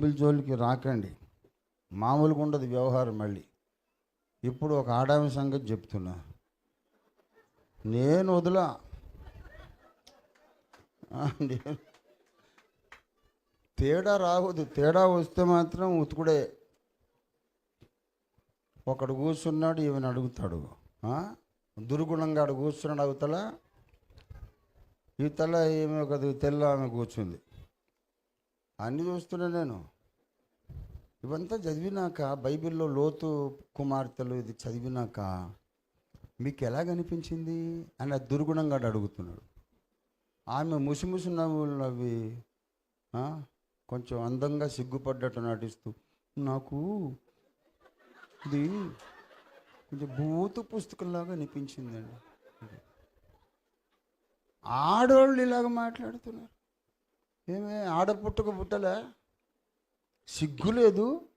Bible జోలికి రాకండి. మామూలుగా ఉండదు వ్యవహారం మళ్ళీ. ఇప్పుడు ఒక ఆడామి సంగతి చెప్తున్నా. నేను వదిలా. నేను- తేడా రావద్దు. తేడా వస్తే మాత్రం ఉతుకుడే. ఒకడు కూర్చున్నాడు ఈమెను అడుగుతాడు. దుర్గుణంగా అడు కూర్చున్నాడు అవతల. తల ఈమె ఒక తెల్ల ఆమె కూర్చుంది. అన్నీ చూస్తున్నా నేను. ఇవంతా చదివినాక బైబిల్లో లోతు కుమార్తెలు ఇది చదివినాక మీకు ఎలా కనిపించింది? అని ఆ దుర్గుణంగా అడుగుతున్నాడు. ఆమె ముసిముసి నవ్వులు నవ్వి కొంచెం అందంగా సిగ్గుపడ్డట్టు నటిస్తూ నాకు ఇది కొంచెం భూత పుస్తకంలాగా అనిపించిందండి. ఆడవాళ్ళు ఇలాగ మాట్లాడుతున్నారు. ఏమే ఆడ పుట్టక పుట్టలే? సిగ్గు లేదు.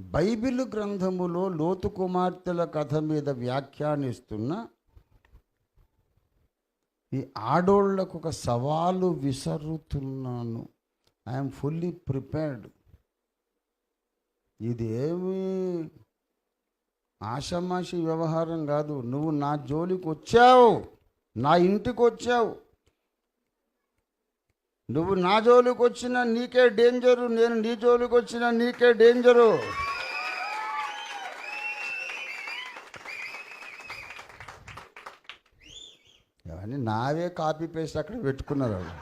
బైబిల్ గ్రంథములో లోతు కుమార్తెల కథ మీద వ్యాఖ్యానిస్తున్న ఈ ఆడోళ్ళకు ఒక సవాలు విసరుతున్నాను. ఐఎమ్ ఫుల్లీ ప్రిపేర్డ్ ఇదేమి ఏమి ఆషామాషి వ్యవహారం కాదు. నువ్వు నా జోలికి వచ్చావు నా ఇంటికి వచ్చావు నువ్వు నా జోలికి వచ్చినా నీకే డేంజరు నేను నీ జోలికి వచ్చినా నీకే డేంజరు. అని నావే కాపీ పేస్ట్ అక్కడ పెట్టుకున్నారు వాళ్ళు.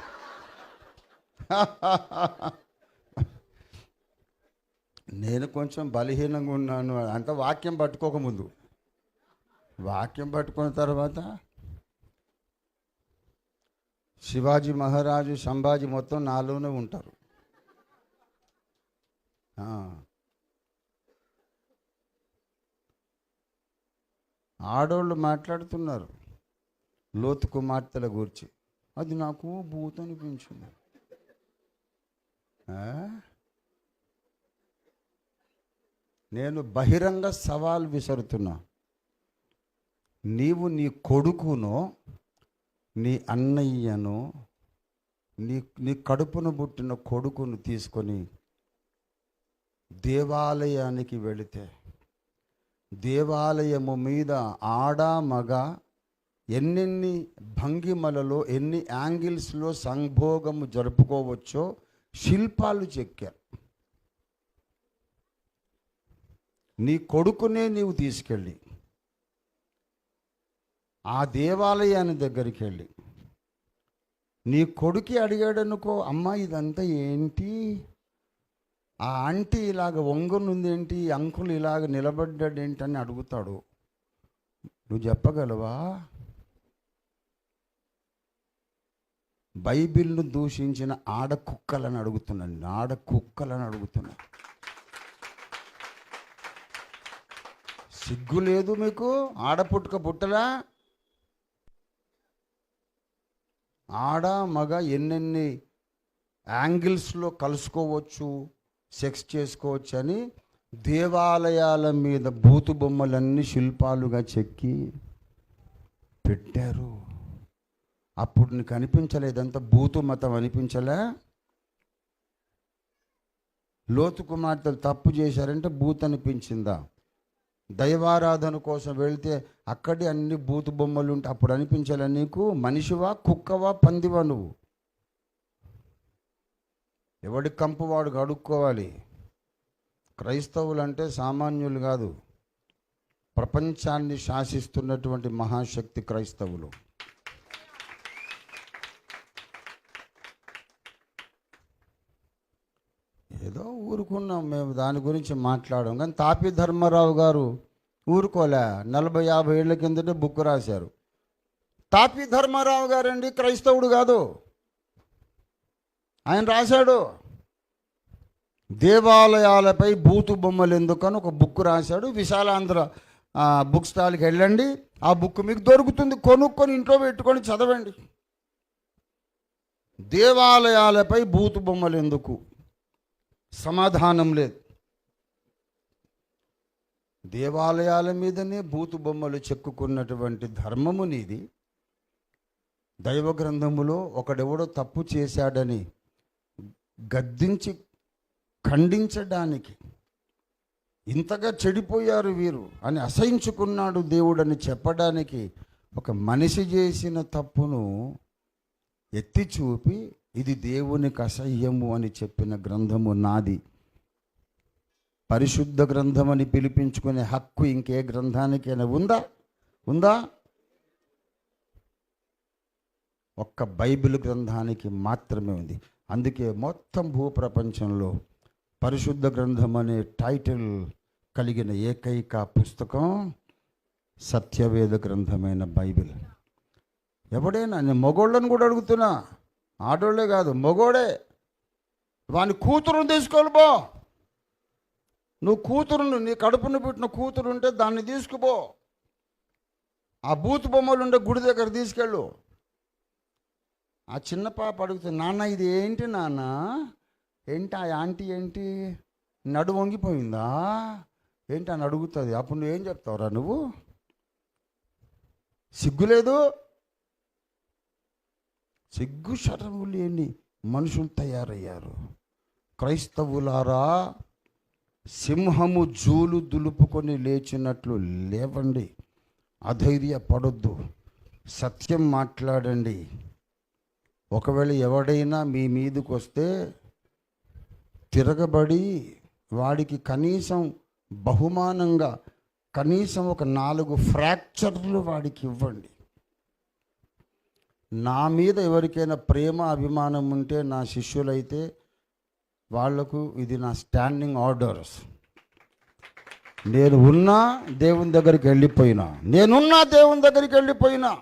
నేను కొంచెం బలహీనంగా ఉన్నాను అంత వాక్యం పట్టుకోకముందు. వాక్యం పట్టుకున్న తర్వాత శివాజీ మహారాజు సంభాజీ మొత్తం నాలోనే ఉంటారు. ఆడోళ్ళు మాట్లాడుతున్నారు. లోతు కుమార్తెల గురించి. అది నాకు భూత అనిపించింది. నేను బహిరంగ సవాల్ విసరుతున్నా. నీవు నీ కొడుకును నీ అన్నయ్యను నీ నీ కడుపును పుట్టిన కొడుకును తీసుకొని దేవాలయానికి వెళితే దేవాలయము మీద ఆడ మగ ఎన్నెన్ని భంగిమలలో ఎన్ని యాంగిల్స్లో సంభోగము జరుపుకోవచ్చో శిల్పాలు చెక్కారు. నీ కొడుకునే నీవు తీసుకెళ్ళి ఆ దేవాలయాన్ని దగ్గరికి వెళ్ళి నీ కొడుకి అడిగాడనుకో అమ్మ ఇదంతా ఏంటి? ఆ ఆంటీ ఇలాగ వంగునుందేంటి అంకుల్ ఇలాగ నిలబడ్డాడేంటి అని అడుగుతాడు. నువ్వు చెప్పగలవా? బైబిల్ను దూషించిన ఆడ కుక్కలని అడుగుతున్నాను ఆడ కుక్కలని అడుగుతున్నా. సిగ్గు లేదు మీకు? ఆడ పుట్టుక పుట్టలా ఆడ మగ ఎన్నెన్ని యాంగిల్స్లో కలుసుకోవచ్చు సెక్స్ చేసుకోవచ్చు అని దేవాలయాల మీద బూతు బొమ్మలన్నీ శిల్పాలుగా చెక్కి పెట్టారు. అప్పుడు నీకు అనిపించలేదంతా బూతు మతం అనిపించలే? లోతు కుమార్తెలు తప్పు చేశారంటే బూత్ అనిపించిందా? దైవారాధన కోసం వెళితే అక్కడే అన్ని బూతు బొమ్మలు ఉంటే అప్పుడు అనిపించాలి నీకు? మనిషివా కుక్కవా పందివా నువ్వు? ఎవడి కంపు వాడు అడుక్కోవాలి క్రైస్తవులు అంటే సామాన్యులు కాదు. ప్రపంచాన్ని శాసిస్తున్నటువంటి మహాశక్తి క్రైస్తవులు. ఊరుకున్నాం మేము దాని గురించి మాట్లాడాం. కానీ తాపి ధర్మారావు గారు ఊరుకోలే. నలభై యాభై ఏళ్ళ కిందటే బుక్ రాశారు. తాపి ధర్మారావు గారండి క్రైస్తవుడు కాదు. ఆయన రాశాడు. దేవాలయాలపై బూతు బొమ్మలు ఎందుకని ఒక బుక్ రాశాడు. విశాలాంధ్ర బుక్ స్టాల్కి వెళ్ళండి. ఆ బుక్ మీకు దొరుకుతుంది. కొనుక్కొని ఇంట్లో పెట్టుకొని చదవండి. దేవాలయాలపై బూతు బొమ్మలు ఎందుకు? సమాధానం లేదు. దేవాలయాల మీదనే బూతు బొమ్మలు చెక్కుకున్నటువంటి ధర్మము నీది. దైవ గ్రంథములో ఒకడెవడో తప్పు చేశాడని గద్దించి ఖండించడానికి ఇంతగా చెడిపోయారు వీరు అని అసహించుకున్నాడు దేవుడని చెప్పడానికి ఒక మనిషి చేసిన తప్పును ఎత్తి చూపి ఇది దేవునికి అసహ్యము అని చెప్పిన గ్రంథము నాది. పరిశుద్ధ గ్రంథం అని పిలిపించుకునే హక్కు ఇంకే గ్రంథానికైనా ఉందా? ఉందా? ఒక్క బైబిల్ గ్రంథానికి మాత్రమే ఉంది. అందుకే మొత్తం భూప్రపంచంలో పరిశుద్ధ గ్రంథం అనే టైటిల్ కలిగిన ఏకైక పుస్తకం సత్యవేద గ్రంథమైన బైబిల్. ఎవడైనా నేను మగోళ్ళని కూడా అడుగుతున్నా? ఆడోళ్ళే కాదు మగోడే. వాని కూతురుని తీసుకొని పో. నువ్వు కూతురును నీ కడుపును పుట్టిన కూతురు ఉంటే దాన్ని తీసుకుపో. ఆ బూతు బొమ్మలు ఉండే గుడి దగ్గర తీసుకెళ్ళు. ఆ చిన్న పాప అడుగుతుంది నాన్న ఇది ఏంటి నాన్న? ఏంటి ఆ ఆంటీ ఏంటి? నడు వంగిపోయిందా? ఏంటి అని అడుగుతుంది. అప్పుడు నువ్వేం చెప్తావురా నువ్వు? సిగ్గులేదు? సిగ్గు శరము లేని మనుషులు తయారయ్యారు. క్రైస్తవులారా సింహము జూలు దులుపుకొని లేచినట్లు లేవండి అధైర్య పడొద్దు సత్యం మాట్లాడండి. ఒకవేళ ఎవడైనా మీ మీదకి వస్తే తిరగబడి వాడికి కనీసం బహుమానంగా కనీసం ఒక నాలుగు ఫ్రాక్చర్లు వాడికి ఇవ్వండి. నా మీద ఎవరికైనా ప్రేమ అభిమానం ఉంటే నా శిష్యులైతే వాళ్ళకు ఇది నా స్టాండింగ్ ఆర్డర్స్ నేను ఉన్నా దేవుని దగ్గరికి వెళ్ళిపోయినా. నేనున్నా దేవుని దగ్గరికి వెళ్ళిపోయినా.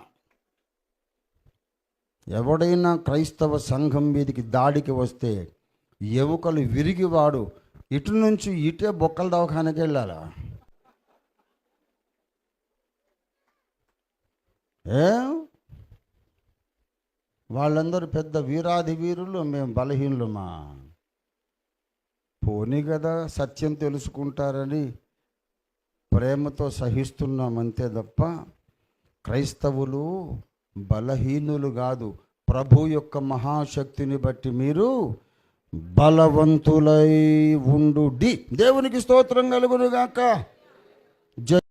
ఎవడైనా క్రైస్తవ సంఘం మీదకి దాడికి వస్తే ఎముకలు విరిగివాడు ఇటు నుంచి ఇటే బొక్కల దవాఖానకి వెళ్ళాలా? ఏ? వాళ్ళందరూ పెద్ద వీరాధి వీరులు మేము బలహీనులమా? పోనీ కదా సత్యం తెలుసుకుంటారని ప్రేమతో సహిస్తున్నాం అంతే తప్ప క్రైస్తవులు బలహీనులు కాదు. ప్రభు యొక్క మహాశక్తిని బట్టి మీరు బలవంతులై ఉండు. దేవునికి స్తోత్రం కలుగునుగాక జ